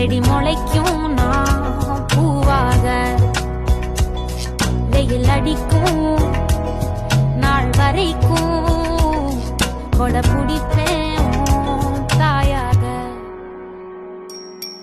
செடி முளைக்கும் நான் பூவாக. வெயில் அடிக்கும் நாள் வரைக்கும் கொடை பிடிப்பேன்.